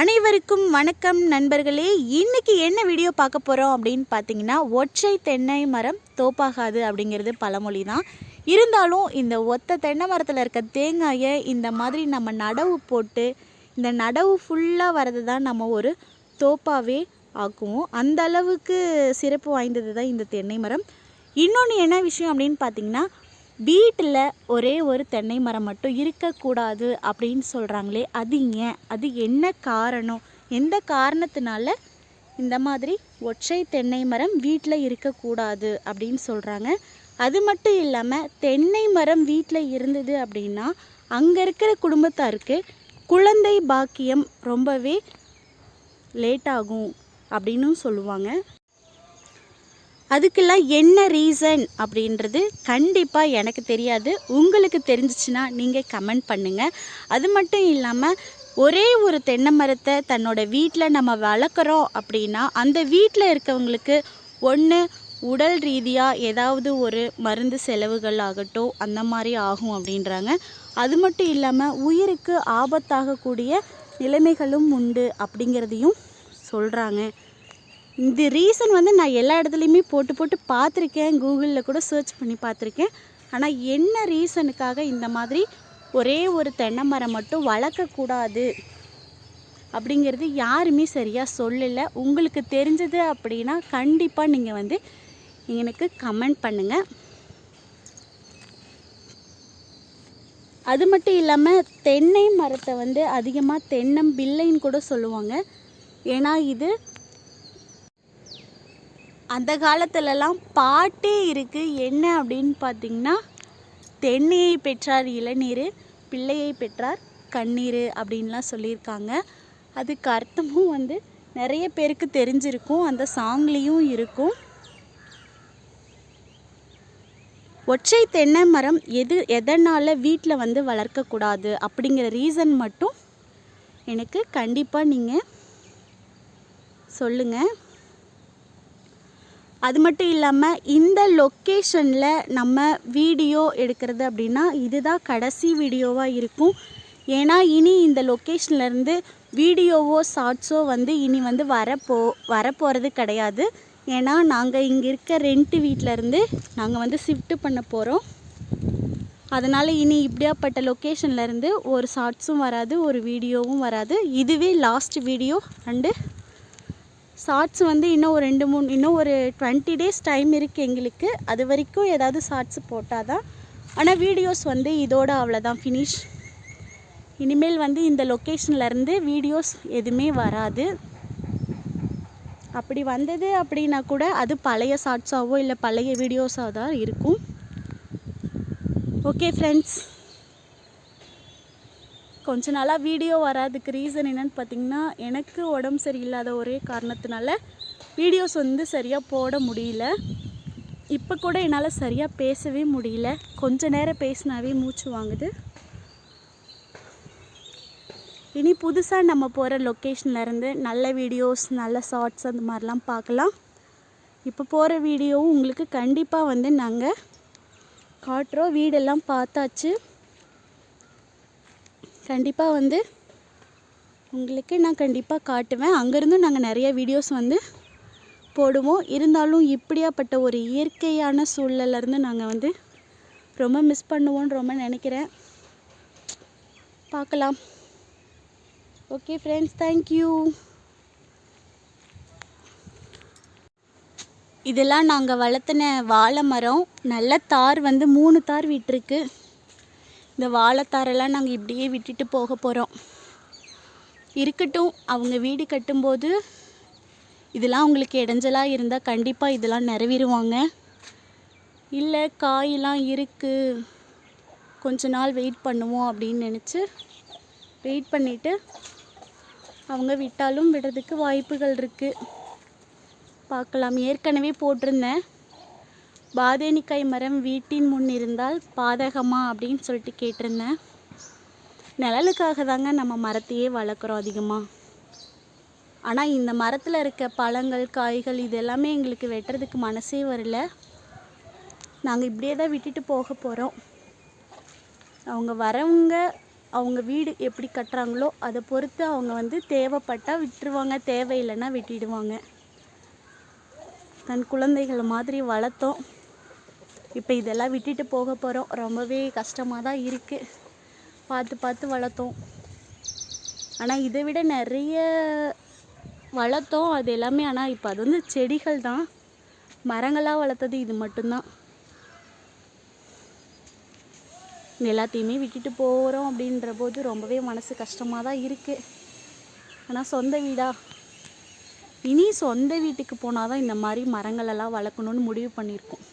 அனைவருக்கும் வணக்கம் நண்பர்களே. இன்றைக்கி என்ன வீடியோ பார்க்க போகிறோம் அப்படின்னு பார்த்தீங்கன்னா ஒற்றை தென்னை மரம் தோப்பாகாது அப்படிங்கிறது பழமொழி தான் இருந்தாலும் இந்த ஒத்த தென்னை மரத்தில் இருக்க தேங்காயை இந்த மாதிரி நம்ம நடவு போட்டு இந்த நடவு ஃபுல்லாக வரது தான் நம்ம ஒரு தோப்பாகவே ஆக்குவோம். அந்த அளவுக்கு சிறப்பு வாய்ந்தது தான் இந்த தென்னை மரம். இன்னொன்று என்ன விஷயம் அப்படின்னு பார்த்தீங்கன்னா வீட்டில் ஒரே ஒரு தென்னை மரம் மட்டும் இருக்கக்கூடாது அப்படின்னு சொல்கிறாங்களே அது ஏன்? அது என்ன காரணம்? எந்த காரணத்தினால இந்த மாதிரி ஒற்றை தென்னை மரம் வீட்டில் இருக்கக்கூடாது அப்படின்னு சொல்கிறாங்க. அது மட்டும் இல்லாமல் தென்னை மரம் வீட்டில் இருந்தது அப்படின்னா அங்கே இருக்கிற குடும்பத்தாருக்கு குழந்தை பாக்கியம் ரொம்பவே லேட்டாகும் அப்படின்னும் சொல்லுவாங்க. அதுக்கெல்லாம் என்ன ரீசன் அப்படின்றது கண்டிப்பாக எனக்கு தெரியாது. உங்களுக்கு தெரிஞ்சிச்சுன்னா நீங்கள் கமெண்ட் பண்ணுங்கள் அது மட்டும் இல்லாமல் ஒரே ஒரு தென்னை மரத்தை தன்னோட வீட்டில் நம்ம வளர்க்குறோம் அப்படின்னா அந்த வீட்டில் இருக்கவங்களுக்கு ஒன்று உடல் ரீதியாக ஏதாவது ஒரு மருந்து செலவுகள் ஆகட்டும் அந்த மாதிரி ஆகும் அப்படின்றாங்க. அது மட்டும் இல்லாமல் உயிருக்கு ஆபத்தாகக்கூடிய நிலைமைகளும் உண்டு அப்படிங்கிறதையும் சொல்கிறாங்க இந்த ரீசன் வந்து நான் எல்லா இடத்துலையுமே போட்டு போட்டு பார்த்துருக்கேன். கூகுளில் கூட சர்ச் பண்ணி பார்த்துருக்கேன். ஆனால் என்ன ரீசனுக்காக இந்த மாதிரி ஒரே ஒரு தென்னை மரம் மட்டும் வளர்க்கக்கூடாது அப்படிங்கிறது யாருமே சரியாக சொல்லலை. உங்களுக்கு தெரிஞ்சது அப்படின்னா கண்டிப்பாக நீங்கள் வந்து எனக்கு கமெண்ட் பண்ணுங்கள் அது மட்டும் இல்லாமல் தென்னை மரத்தை வந்து அதிகமாக தென்னம் பில்லைன்னு கூட சொல்லுவாங்க. ஏன்னா இது காலத்துலலாம் பாட்டே இருக்குது என்ன அப்படின்னு பார்த்தீங்கன்னா தென்னையை பெற்றார் இளநீர் பிள்ளையை பெற்றார் கண்ணீர் அப்படின்லாம் சொல்லியிருக்காங்க. அதுக்கு அர்த்தமும் வந்து நிறைய பேருக்கு தெரிஞ்சிருக்கும். அந்த சாங்லேயும் இருக்கும். ஒற்றை தென்னை மரம் எது எதனால் வீட்டில் வந்து வளர்க்கக்கூடாது? அப்படிங்கிற ரீசன் மட்டும் எனக்கு கண்டிப்பாக நீங்கள் சொல்லுங்கள் அது மட்டும் இல்லாமல் இந்த லொக்கேஷனில் நம்ம வீடியோ எடுக்கிறது அப்படின்னா இதுதான் கடைசி வீடியோவாக இருக்கும். ஏன்னா இனி இந்த லொக்கேஷன்லேருந்து வீடியோவோ ஷார்ட்ஸோ வந்து இனி வந்து வரப்போ வரப்போகிறது கிடையாது. ஏன்னா நாங்கள் இங்கே இருக்க ரெண்ட் வீட்டிலருந்து நாங்கள் வந்து ஷிஃப்ட் பண்ண போகிறோம் அதனால் இனி இப்படியாப்பட்ட லொக்கேஷன்லேருந்து ஒரு ஷார்ட்ஸும் வராது ஒரு வீடியோவும் வராது. இதுவே லாஸ்ட் வீடியோ அண்டு ஷார்ட்ஸ் வந்து இன்னும் ஒரு ரெண்டு மூணு இன்னும் ஒரு டுவெண்ட்டி டேஸ் டைம் இருக்குது எங்களுக்கு. அது வரைக்கும் ஏதாவது ஷார்ட்ஸ் போட்டால் தான் ஆனால் வீடியோஸ் வந்து இதோட அவ்வளோதான் ஃபினிஷ் இனிமேல் வந்து இந்த லொக்கேஷன்லேருந்து வீடியோஸ் எதுவுமே வராது. அப்படி வந்தது அப்படின்னா கூட அது பழைய ஷார்ட்ஸாவோ இல்லை பழைய வீடியோஸாக தான் இருக்கும். ஓகே ஃப்ரெண்ட்ஸ் கொஞ்ச நாளாக வீடியோ வராதுக்கு ரீசன் என்னன்னு பார்த்தீங்கன்னா எனக்கு உடம்பு சரியில்லாத ஒரே காரணத்தினால வீடியோஸ் வந்து சரியாக போட முடியல. இப்போ கூட என்னால் சரியாக பேசவே முடியல. கொஞ்ச நேரம் பேசினாவே மூச்சு வாங்குது. இனி புதுசாக நம்ம போகிற லொக்கேஷன்லேருந்து நல்ல வீடியோஸ் நல்ல ஷார்ட்ஸ் அந்த மாதிரிலாம் பார்க்கலாம். இப்போ போகிற வீடியோவும் உங்களுக்கு கண்டிப்பாக வந்து நாங்கள் காட்டுறோம். வீடெல்லாம் பார்த்தாச்சு. கண்டிப்பாக வந்து உங்களுக்கு நான் கண்டிப்பாக காட்டுவேன். அங்கேருந்தும் நாங்கள் நிறைய வீடியோஸ் வந்து போடுவோம். இருந்தாலும் இப்படியாப்பட்ட ஒரு இயற்கையான சூழலேருந்து நாங்கள் வந்து ரொம்ப மிஸ் பண்ணுவோன்னு ரொம்ப நினைக்கிறேன். பார்க்கலாம். ஓகே ஃப்ரெண்ட்ஸ் தேங்க்யூ இதெல்லாம் நாங்கள் வளர்த்துன வாழை மரம். நல்ல தார் வந்து மூணு தார் விட்டுருக்கு. இந்த வாழைத்தாரெல்லாம் நாங்கள் இப்படியே விட்டுட்டு போக போகிறோம் இருக்கட்டும் அவங்க வீடு கட்டும்போது இதெல்லாம் அவங்களுக்கு இடைஞ்சலாக இருந்தால் கண்டிப்பாக இதெல்லாம் நிறைவேறுவாங்க. இல்லை காயெல்லாம் இருக்குது கொஞ்ச நாள் வெயிட் பண்ணுவோம் அப்படின்னு நினச்சி வெயிட் பண்ணிவிட்டு அவங்க விட்டாலும் விடுறதுக்கு வாய்ப்புகள் இருக்குது பார்க்கலாம். ஏற்கனவே போட்டிருந்தேன். பாதேனிக்காய் மரம் வீட்டின் முன் இருந்தால் பாதகமா அப்படின்னு சொல்லிட்டு கேட்டிருந்தேன். நிழலுக்காக தாங்க நம்ம மரத்தையே வளர்க்குறோம் அதிகமாக ஆனால் இந்த மரத்தில் இருக்க பழங்கள் காய்கள் இது எல்லாமே எங்களுக்கு வெட்டுறதுக்கு மனசே வரல. நாங்கள் இப்படியே தான் விட்டுட்டு போக போகிறோம் அவங்க வரவங்க அவங்க வீடு எப்படி கட்டுறாங்களோ அதை பொறுத்து அவங்க வந்து தேவைப்பட்டால் விட்டுருவாங்க தேவையில்லைன்னா வெட்டிடுவாங்க. தன் குழந்தைகளை மாதிரி வளர்த்தோம். இப்போ இதெல்லாம் விட்டுட்டு போக போகிறோம் ரொம்பவே கஷ்டமாக தான் இருக்குது பார்த்து பார்த்து வளர்த்தோம். ஆனால் இதை விட நிறைய வளர்த்தோம். அது எல்லாமே ஆனால் இப்போ அது வந்து செடிகள் தான். மரங்களாக வளர்த்தது இது மட்டும்தான். எல்லாத்தையுமே விட்டுட்டு போகிறோம் அப்படின்ற போது ரொம்பவே மனசு கஷ்டமாக தான் இருக்குது ஆனால் சொந்த வீடா? இனி சொந்த வீட்டுக்கு போனால் தான் இந்த மாதிரி மரங்களெல்லாம் வளர்க்கணுன்னு முடிவு பண்ணியிருக்கோம்.